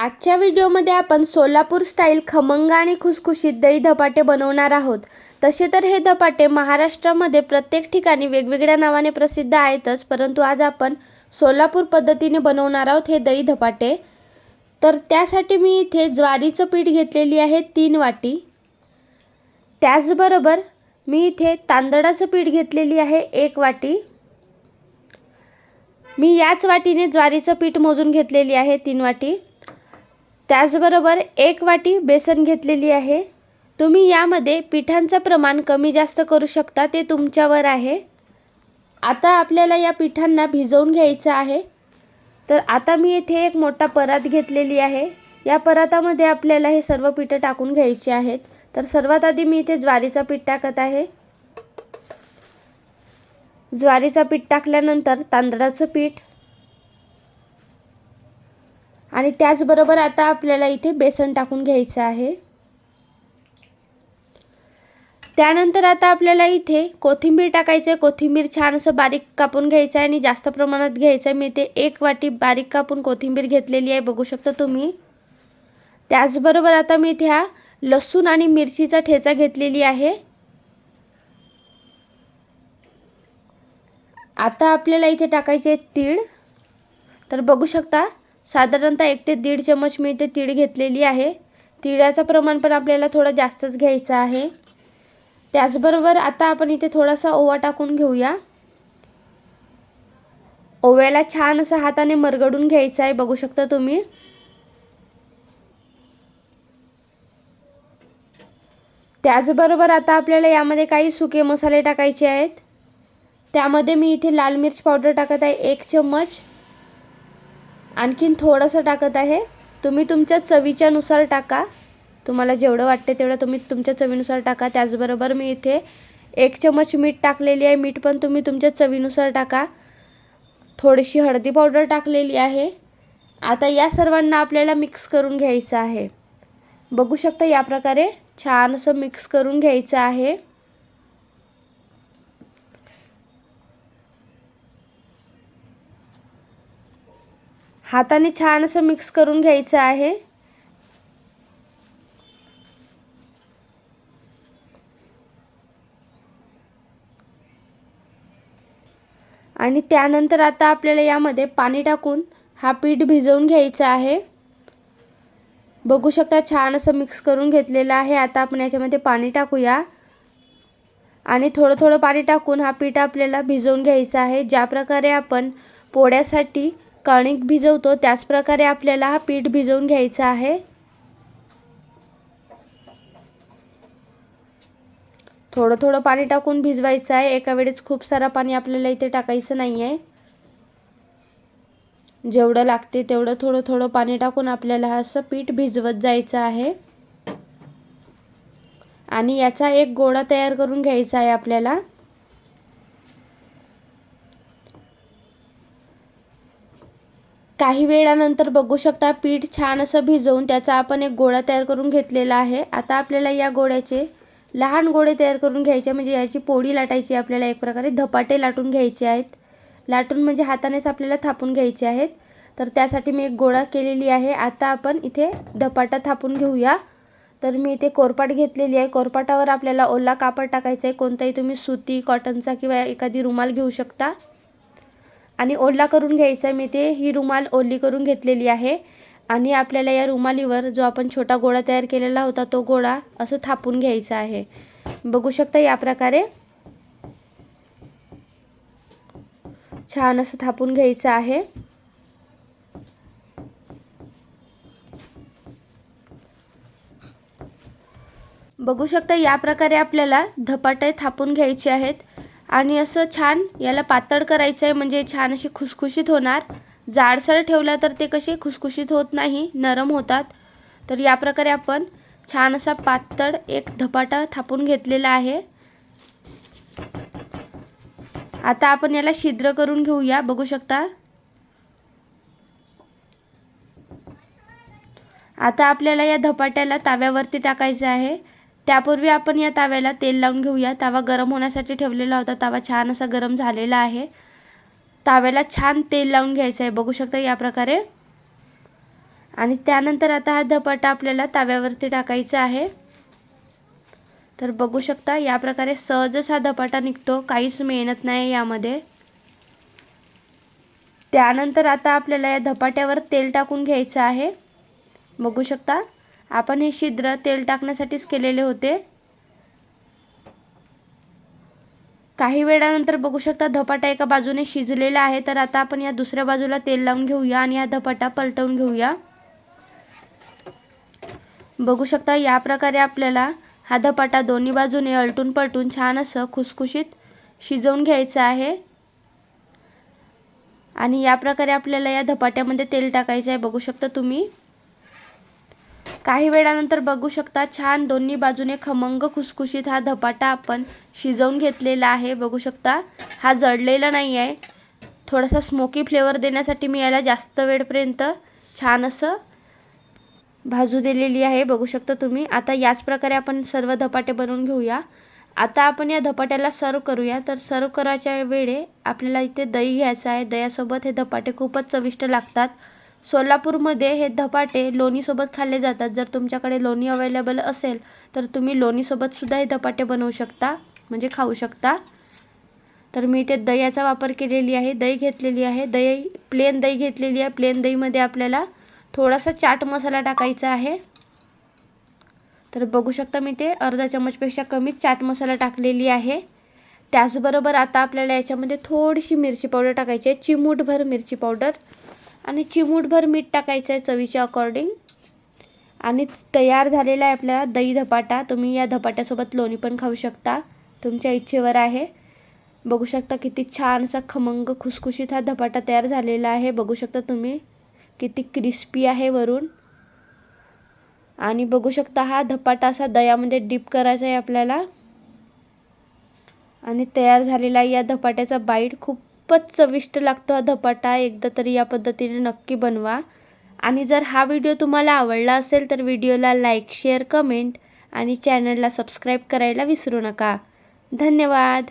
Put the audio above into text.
आजच्या व्हिडिओमध्ये आपण सोलापूर स्टाईल खमंग आणि खुसखुशीत दही धपाटे बनवणार आहोत. तसे तर हे धपाटे महाराष्ट्रामध्ये प्रत्येक ठिकाणी वेगवेगळ्या नावाने प्रसिद्ध आहेतच परंतु आज आपण सोलापूर पद्धतीने बनवणार आहोत हे दही धपाटे. तर त्यासाठी मी इथे ज्वारीचं पीठ घेतलेली आहे तीन वाटी. त्याचबरोबर मी इथे तांदळाचं पीठ घेतलेली आहे एक वाटी. मी याच वाटीने ज्वारीचं पीठ मोजून घेतलेली आहे तीन वाटी. त्याचबरोबर एक वाटी बेसन घेतलेली आहे. तुम्ही यामध्ये पिठांचं प्रमाण कमी जास्त करू शकता ते तुमच्यावर आहे. आता आपल्याला या पिठांना भिजवून घ्यायचं आहे. तर आता मी इथे एक मोठा परात घेतलेली आहे. या परातामध्ये आपल्याला हे सर्व पिठं टाकून घ्यायची आहेत. तर सर्वात आधी मी इथे ज्वारीचं पीठ टाकत आहे. ज्वारीचं पीठ टाकल्यानंतर तांदळाचं पीठ आणि त्याचबरोबर आता आपल्याला इथे बेसन टाकून घ्यायचं आहे. त्यानंतर आता आपल्याला इथे कोथिंबीर टाकायचं आहे कोथिंबीर छान असं बारीक कापून घ्यायचं आहे आणि जास्त प्रमाणात घ्यायचं आहे मी इथे एक वाटी बारीक कापून कोथिंबीर घेतलेली आहे. बघू शकता तुम्ही. त्याचबरोबर आता मी इथे हा लसूण आणि मिरचीचा ठेचा घेतलेली आहे. आता आपल्याला इथे टाकायचे तीळ. तर बघू शकता साधारणतः एक ते दीड चम्मच मी इथे तीळ घेतलेली आहे. तिळाचं प्रमाण पण आपल्याला थोडं जास्तच घ्यायचं आहे. त्याचबरोबर आता आपण इथे थोडासा ओवा टाकून घेऊया. ओव्याला छान असं हाताने मरगडून घ्यायचं आहे. बघू शकता तुम्ही. त्याचबरोबर आता आपल्याला यामध्ये काही सुके मसाले टाकायचे आहेत. त्यामध्ये मी इथे लाल मिर्च पावडर टाकत आहे. एक चम्मच. आणखीन थोडंसं टाकत आहे. तुम्ही तुमच्या चवीच्यानुसार टाका. तुम्हाला जेवढं वाटते तेवढं तुम्ही तुमच्या चवीनुसार टाका. त्याचबरोबर मी इथे एक चमच मीठ टाकलेली आहे. मीठ पण तुम्ही तुमच्या चवीनुसार टाका. थोडीशी हळदी पावडर टाकलेली आहे. आता या सर्वांना आपल्याला मिक्स करून घ्यायचं आहे. बघू शकता या प्रकारे छान असं मिक्स करून घ्यायचं आहे. हाताने छान असं मिक्स करून घ्यायचं आहे. आणि त्यानंतर आता आपल्याला यामध्ये पाणी टाकून हा पीठ भिजवून घ्यायचा आहे. बघू शकता छान असं मिक्स करून घेतलेलं आहे. आता आपण याच्यामध्ये पाणी टाकूया. आणि थोडं थोडं पाणी टाकून हा पीठ आपल्याला भिजवून घ्यायचा आहे. ज्या प्रकारे आपण पोळ्यासाठी कणिक भिजवतो त्याचप्रकारे आपल्याला हा पीठ भिजवून घ्यायचा आहे. थोडं थोडं पाणी टाकून भिजवायचं आहे. एका वेळेस खूप सारा पाणी आपल्याला इथे टाकायचं नाही आहे जेवढं लागते तेवढं थोडं थोडं पाणी टाकून आपल्याला असं पीठ भिजवत जायचं आहे. आणि याचा एक गोळा तयार करून घ्यायचा आहे आपल्याला. काही वेळानंतर बघू शकता पीठ छान असं भिजवून त्याचा आपण एक गोळा तयार करून घेतलेला आहे. आता आपल्याला या गोळ्याचे लहान गोळे तयार करून घ्यायचे म्हणजे याची पोळी लाटायची आपल्याला एक प्रकारे धपाटे लाटून घ्यायचे आहेत. लाटून म्हणजे हातानेच आपल्याला थापून घ्यायचे आहेत. तर त्यासाठी मी एक गोळा केलेली आहे. आता आपण इथे धपाटा थापून घेऊया. तर मी इथे कोरपाट घेतलेली आहे. कोरपाटावर आपल्याला ओला कापड टाकायचं आहे. कोणताही तुम्ही सुती कॉटनचा किंवा एखादी रुमाल घेऊ शकता. आणि ओला करून घ्यायचा आहे. मी ते ही रुमाल ओली करून घेतलेली आहे. आणि आपल्याला या रुमालीवर जो आपण छोटा गोळा तयार केलेला होता तो गोळा असं थापून घ्यायचा आहे. बघू शकता या प्रकारे. छान असं थापून घ्यायचं आहे. बघू शकता या प्रकारे आपल्याला धपाटे थापून घ्यायचे आहेत. आणि असं छान याला पातळ करायचं आहे म्हणजे छान असे खुसखुशीत होणार. जाडसर ठेवला तर ते कसे खुसखुशीत होत नाही नरम होतात. तर या प्रकारे आपण छान असा पातळ एक धपाटा थापून घेतलेला आहे. आता आपण याला छिद्र करून घेऊया बघू शकता. आता आपल्याला या धपाट्याला ताव्यावरती टाकायचं आहे. त्यापूर्वी आपण या ताव्याला तेल लावून घेऊया. तवा गरम होण्यासाठी ठेवलेला होता. तवा छान असा गरम झालेला आहे. ताव्याला छान तेल लावून घ्यायचं आहे. बघू शकता या प्रकारे. आणि त्यानंतर आता हा धपाटा आपल्याला तव्यावरती टाकायचा आहे. तर बघू शकता या प्रकारे सहजच हा धपाटा निघतो. काहीच मेहनत नाही यामध्ये. त्यानंतर आता आपल्याला या धपाट्यावर तेल टाकून घ्यायचं आहे. बघू शकता. आपण हे छिद्र तेल टाकण्यासाठीच केलेले होते. काही वेळानंतर बघू शकता धपाटा एका बाजूने शिजलेला आहे. तर आता आपण या दुसऱ्या बाजूला तेल लावून घेऊया आणि हा धपाटा पलटवून घेऊया. बघू शकता या प्रकारे आपल्याला हा धपाटा दोन्ही बाजूने अलटून पलटून छान असं खुसखुशीत शिजवून घ्यायचं आहे. आणि या प्रकारे आपल्याला या धपाट्यामध्ये तेल टाकायचं आहे. बघू शकता तुम्ही. काही वेळानंतर बघू शकता छान दोन्ही बाजूने खमंग खुसखुशीत हा धपाटा आपण शिजवून घेतलेला आहे. बघू शकता हा जळलेला नाही आहे थोडासा स्मोकी फ्लेवर देण्यासाठी मी याला जास्त वेळपर्यंत छान असं भाजू दिलेली आहे. बघू शकता तुम्ही आता याच प्रकारे आपण सर्व धपाटे बनवून घेऊया. आता आपण या धपाट्याला सर्व करूया. तर सर्व करायच्या वेळे आपल्याला इथे दही घ्यायचं आहे. दह्यासोबत हे धपाटे खूपच चविष्ट लागतात. सोलापूरमध्ये हे धपाटे लोणीसोबत खाल्ले जातात. जर तुमच्याकडे लोणी अवेलेबल असेल तर तुम्ही लोणीसोबतसुद्धा हे धपाटे बनवू शकता म्हणजे खाऊ शकता. तर मी इथे दह्याचा वापर केलेली आहे दही घेतलेली आहे. दही प्लेन दही घेतलेली आहे. प्लेन दहीमध्ये आपल्याला थोडासा चाट मसाला टाकायचा आहे. तर बघू शकता मी ते अर्धा चमचपेक्षा कमीच चाट मसाला टाकलेली आहे. त्याचबरोबर आता आपल्याला याच्यामध्ये थोडीशी मिरची पावडर टाकायची आहे. चिमूटभर मिरची पावडर. आणि चिमूटभर मीठ टाकायचं आहे चवीच्या अकॉर्डिंग आणि तयार झालेला आहे आपल्याला दही धपाटा. तुम्ही या धपाट्यासोबत लोणी पण खाऊ शकता. तुमच्या इच्छेवर आहे. बघू शकता किती छान असा खमंग खुसखुशीत हा धपाटा तयार झालेला आहे. बघू शकता तुम्ही किती क्रिस्पी आहे वरून. आणि बघू शकता हा धपाटा असा दह्यामध्ये डीप करायचा आहे आपल्याला. आणि तयार झालेला या धपाट्याचा बाईट खूप खूपच चविष्ट लागतो हा धपाटा. एकदा तरी या पद्धतीने नक्की बनवा. आणि जर हा व्हिडिओ तुम्हाला आवडला असेल तर व्हिडिओला लाईक शेअर कमेंट आणि चॅनलला सबस्क्राईब करायला विसरू नका. धन्यवाद.